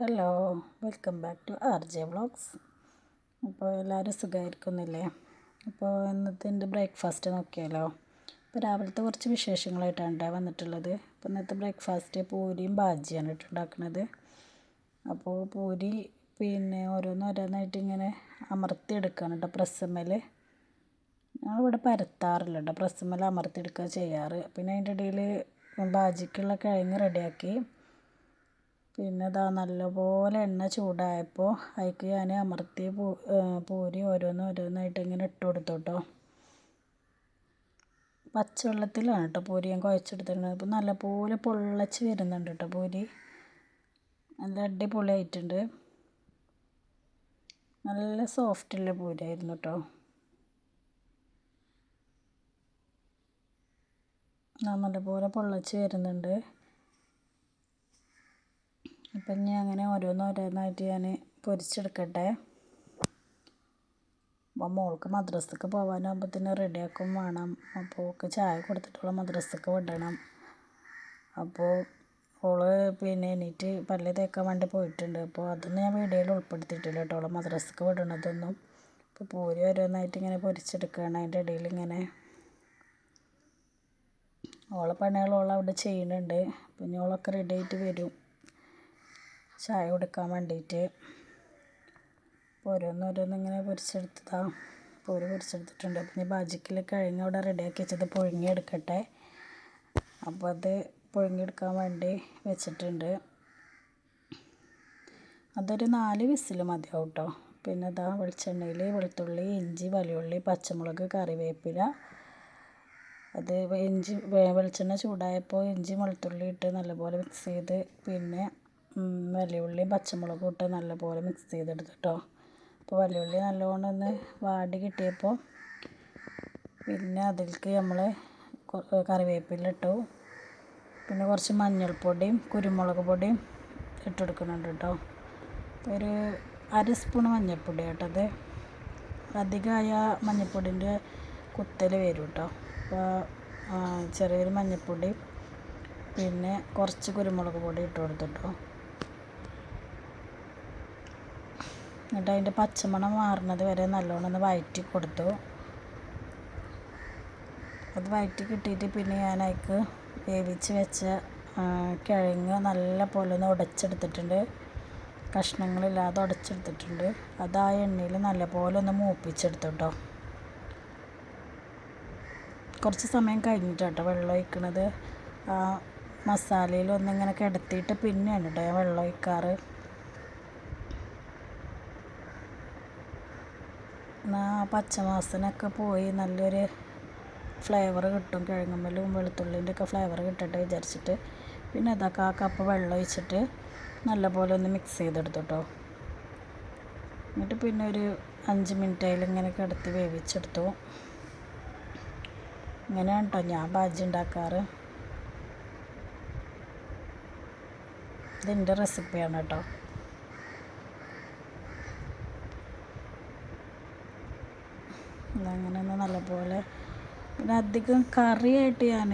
Hello welcome back to R J vlogs അപ്പോൾ എല്ലാവരും സുഖമായിരിക്കുന്നില്ലേ? അപ്പോൾ ഇന്നത്തെ എന്റെ ബ്രേക്ക്ഫാസ്റ്റ് നോക്കിയാലോ? ഇപ്പോൾ രാവിലത്തെ കുറച്ച് വിശേഷങ്ങളായിട്ടാണ് കേട്ടോ വന്നിട്ടുള്ളത്. അപ്പോൾ ഇന്നത്തെ ബ്രേക്ക്ഫാസ്റ്റ് പൂരിയും ബാജിയാണ് കേട്ടോ ഉണ്ടാക്കുന്നത്. അപ്പോൾ പൂരി പിന്നെ ഓരോന്നോരോന്നായിട്ട് ഇങ്ങനെ അമർത്തിയെടുക്കുകയാണ് കേട്ടോ പ്രസമ്മൽ ഞങ്ങളിവിടെ പരത്താറില്ല കേട്ടോ. അമർത്തി അമർത്തിയെടുക്കുക ചെയ്യാറ്. പിന്നെ അതിന്റെ ഇടയിൽ ബാജിക്കുള്ള കിഴങ്ങ് റെഡിയാക്കി പിന്നെ ഇതാ നല്ലപോലെ എണ്ണ ചൂടായപ്പോൾ അതിലേക്ക് ഞാൻ അമർത്തി പൂരി ഓരോന്ന് ഓരോന്നായിട്ട് ഇങ്ങനെ ഇട്ട് കൊടുത്തു കേട്ടോ പച്ചവെള്ളത്തിലാണ് കേട്ടോ പൂരി ഞാൻ കുഴച്ചെടുത്തിട്ടുണ്ട് അപ്പോൾ നല്ലപോലെ പൊള്ളച്ച് വരുന്നുണ്ട് കേട്ടോ പൂരി. നല്ല അടിപൊളിയായിട്ടുണ്ട്. നല്ല സോഫ്റ്റുള്ള പൂരിയായിരുന്നു കേട്ടോ നല്ലപോലെ പൊള്ളച്ച് വരുന്നുണ്ട്. അപ്പം ഇനി അങ്ങനെ ഓരോന്നോരോന്നായിട്ട് ഞാൻ പൊരിച്ചെടുക്കട്ടെ. അപ്പോൾ മോൾക്ക് മദ്രസക്ക് തന്നെ റെഡിയാക്കും വേണം. അപ്പോൾ ഓൾക്ക് ചായ കൊടുത്തിട്ടുള്ള മദ്രസക്ക് വിടണം. അപ്പോൾ ഓൾ പിന്നെ എണീറ്റ് പല്ല് തേക്കാൻ വേണ്ടി പോയിട്ടുണ്ട്. അപ്പോൾ അതൊന്നും ഞാൻ വീഡിയോയിൽ ഉൾപ്പെടുത്തിയിട്ടില്ല കേട്ടോ. ഓളെ മദ്രസക്ക് വിടണതൊന്നും. അപ്പോൾ പൂരി ഓരോന്നായിട്ട് ഇങ്ങനെ പൊരിച്ചെടുക്കുകയാണ് അതിന്റെ ഇടയിൽ ഇങ്ങനെ. ഓളെ പണികൾ ഓൾ അവിടെ ചെയ്യുന്നുണ്ട്. പിന്നെ ഓളൊക്കെ റെഡി ആയിട്ട് വരും. ചായ കൊടുക്കാൻ വേണ്ടിയിട്ട് ഓരോന്നോരോന്ന് ഇങ്ങനെ പൊരിച്ചെടുത്തതാണ് പൂരി പൊരിച്ചെടുത്തിട്ടുണ്ട്. പിന്നെ ബാജിക്കിൽ കിഴങ്ങ് അവിടെ റെഡിയാക്കി വെച്ചത് പുഴുങ്ങിയെടുക്കട്ടെ അപ്പോൾ അത് പുഴുങ്ങിയെടുക്കാൻ വേണ്ടി വെച്ചിട്ടുണ്ട്. അതൊരു നാല് വിസിൽ മതിയാവും കേട്ടോ പിന്നെ ഇതാ വെളിച്ചെണ്ണയിൽ വെളുത്തുള്ളി ഇഞ്ചി വലിയുള്ളി പച്ചമുളക് കറിവേപ്പില. അത് ഇഞ്ചി വെളിച്ചെണ്ണ ചൂടായപ്പോൾ ഇഞ്ചി വെളുത്തുള്ളി ഇട്ട് നല്ലപോലെ മിക്സ് ചെയ്ത് പിന്നെ വലിയുള്ളിയും പച്ചമുളകും ഇട്ട് നല്ലപോലെ മിക്സ് ചെയ്തെടുത്തു കേട്ടോ അപ്പോൾ വലിയുള്ളി നല്ലോണം ഒന്ന് വാടി കിട്ടിയപ്പോൾ പിന്നെ അതിലേക്ക് നമ്മൾ കറിവേപ്പില ഇട്ടു പിന്നെ കുറച്ച് മഞ്ഞൾപ്പൊടിയും കുരുമുളക് പൊടിയും ഇട്ടെടുക്കുന്നുണ്ട് കേട്ടോ ഒരു അര സ്പൂൺ മഞ്ഞൾപ്പൊടി കേട്ടത് അധികമായ മഞ്ഞൾപ്പൊടിന്റെ കുത്തൽ വരും കേട്ടോ അപ്പോൾ ചെറിയൊരു മഞ്ഞൾപ്പൊടി പിന്നെ കുറച്ച് കുരുമുളക് പൊടി ഇട്ട് കൊടുത്തിട്ടോ. എന്നിട്ട് അതിന്റെ പച്ചമണം മാറുന്നത് വരെ നല്ലോണം ഒന്ന് വഴറ്റി കൊടുത്തു. അത് വഴറ്റി കിട്ടിയിട്ട് പിന്നെ ഞാൻ അതിക്ക് വേവിച്ച് വെച്ച കിഴങ്ങ് നല്ല പോലെ ഒന്ന് ഉടച്ചെടുത്തിട്ടുണ്ട്. കഷ്ണങ്ങളില്ലാതെ ഉടച്ചെടുത്തിട്ടുണ്ട്. അത് ആ എണ്ണയിൽ നല്ല പോലെ ഒന്ന് മൂപ്പിച്ചെടുത്തു കേട്ടോ കുറച്ച് സമയം കഴിഞ്ഞിട്ടാട്ടോ വെള്ളം ഒഴിക്കണത്. ആ മസാലയിൽ ഒന്നിങ്ങനെ കിടത്തിയിട്ട് പിന്നെയാണ് കേട്ടോ ഞാൻ വെള്ളം ഒഴിക്കാറ്. എന്നാൽ പച്ചമാസത്തിനൊക്കെ പോയി നല്ലൊരു ഫ്ലേവർ കിട്ടും. കിഴങ്ങുമ്മലും വെളുത്തുള്ളിന്റെ ഒക്കെ ഫ്ലേവർ കിട്ടട്ടെ വിചാരിച്ചിട്ട്. പിന്നെ അതൊക്കെ ആ കപ്പ് വെള്ളം ഒഴിച്ചിട്ട് നല്ലപോലെ ഒന്ന് മിക്സ് ചെയ്തെടുത്തു കേട്ടോ എന്നിട്ട് പിന്നെ ഒരു അഞ്ച് മിനിറ്റ് അതിൽ ഇങ്ങനെ കിടത്തി വേവിച്ചെടുത്തു. ഇങ്ങനെയാണ് കേട്ടോ ഞാൻ ബാജി ഉണ്ടാക്കാറ്. ഇതിന്റെ റെസിപ്പിയാണ് കേട്ടോ അങ്ങനെ ഒന്ന് നല്ലപോലെ പിന്നെ അധികം കറിയായിട്ട് ഞാൻ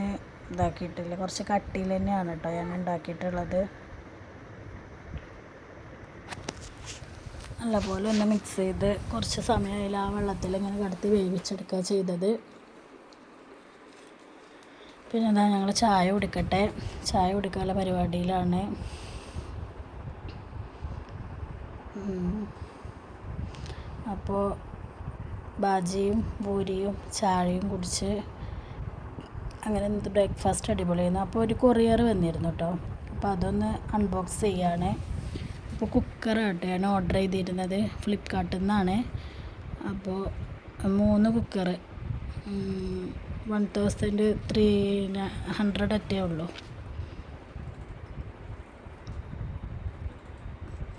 ഇതാക്കിയിട്ടില്ല. കുറച്ച് കട്ടിയിൽ തന്നെയാണ് കേട്ടോ ഞാൻ ഉണ്ടാക്കിയിട്ടുള്ളത്. നല്ലപോലെ ഒന്ന് മിക്സ് ചെയ്ത് കുറച്ച് സമയം ആ വെള്ളത്തിൽ ഇങ്ങനെ കടത്തി വേവിച്ചെടുക്കുക ചെയ്തത്. പിന്നെ എന്താ ഞങ്ങൾ ചായ കുടിക്കട്ടെ. ചായ കുടിക്കാനുള്ള പരിപാടിയിലാണ്. അപ്പോൾ ബാജിയും പൂരിയും ചായയും കുടിച്ച് അങ്ങനെ ഇന്നത്തെ ബ്രേക്ക്ഫാസ്റ്റ് അടിപൊളിയായിരുന്നു. അപ്പോൾ ഒരു കൊറിയർ വന്നിരുന്നു കേട്ടോ. അപ്പോൾ അതൊന്ന് അൺബോക്സ് ചെയ്യാണ്. അപ്പോൾ കുക്കറാട്ടോ ഞാൻ ഓർഡർ ചെയ്തിരുന്നത്. ഫ്ലിപ്കാർട്ടിൽ നിന്നാണ് അപ്പോൾ മൂന്ന് cooker one thousand three hundred അറ്റേ ഉള്ളൂ.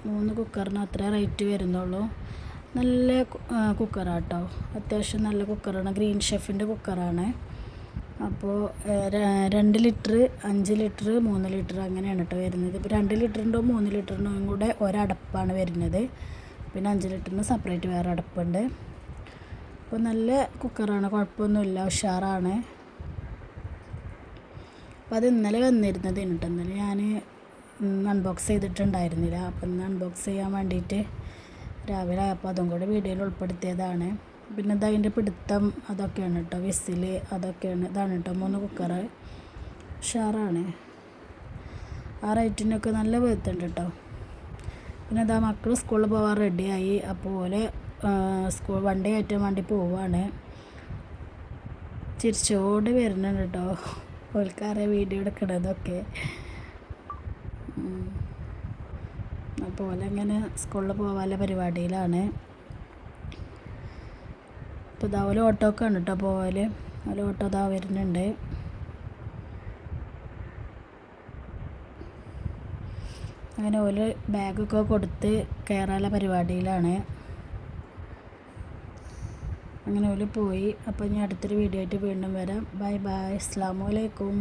മൂന്ന് കുക്കറിന് അത്ര റേറ്റ് വരുന്നുള്ളൂ. നല്ല കുക്കറാണ് കേട്ടോ അത്യാവശ്യം നല്ല കുക്കറാണ്. ഗ്രീൻ ഷെഫിന്റെ കുക്കറാണ്. അപ്പോൾ രണ്ട് ലിറ്റർ അഞ്ച് ലിറ്റർ മൂന്ന് ലിറ്റർ അങ്ങനെയാണ് കേട്ടോ വരുന്നത്. ഇപ്പോൾ രണ്ട് ലിറ്ററിന്റെയോ മൂന്ന് ലിറ്ററിന്റെയും കൂടെ ഒരടപ്പാണ് വരുന്നത്. പിന്നെ അഞ്ച് ലിറ്ററിന് സെപ്പറേറ്റ് വേറെ അടപ്പുണ്ട്. അപ്പോൾ നല്ല കുക്കറാണ്. കുഴപ്പമൊന്നുമില്ല. ഉഷാറാണ്. അപ്പോൾ അത് ഇന്നലെ വന്നിരുന്നത് കേട്ടോ ഇന്നലെ ഞാൻ അൺബോക്സ് ചെയ്തിട്ടുണ്ടായിരുന്നില്ല. അപ്പം ഇന്ന് അൺബോക്സ് ചെയ്യാൻ വേണ്ടിയിട്ട് രാവിലെ ആയപ്പോൾ അതും കൂടെ വീഡിയോയിൽ ഉൾപ്പെടുത്തിയതാണ്. പിന്നെ ഇത് അതിന്റെ പിടുത്തം അതൊക്കെയാണ് കേട്ടോ വിസിൽ അതൊക്കെയാണ്. ഇതാണ് കേട്ടോ മൂന്ന് കുക്കറ് ഉഷാറാണ്. ആ റേറ്റിനൊക്കെ നല്ല വീത്തുണ്ട് കേട്ടോ പിന്നെ ഇതാ മക്കൾ സ്കൂളിൽ പോകാൻ റെഡിയായി അപ്പോൾ സ്കൂൾ വണ്ടി കയറ്റാൻ വേണ്ടി പോവാണ്. ചിരിച്ചോട് വരുന്നുണ്ട് കേട്ടോ ഓൾക്കാരെ വീഡിയോ എടുക്കണതൊക്കെ. അപ്പോൾ അങ്ങനെ സ്കൂളിൽ പോകാനുള്ള പരിപാടിയിലാണ്. ഇപ്പോൾ ഇതാ ഓല ഓട്ടോക്കാണ് കേട്ടോ പോകൽ ഓല ഓട്ടോ ഇതാ വരുന്നുണ്ട്. അങ്ങനെ ഓൽ ബാഗൊക്കെ കൊടുത്ത് കയറാനുള്ള പരിപാടിയിലാണ്. അങ്ങനെ ഓൽ പോയി. അപ്പോൾ ഞാൻ അടുത്തൊരു വീഡിയോ ആയിട്ട് വീണ്ടും വരാം. Bye bye. അസ്സലാമു വലൈക്കും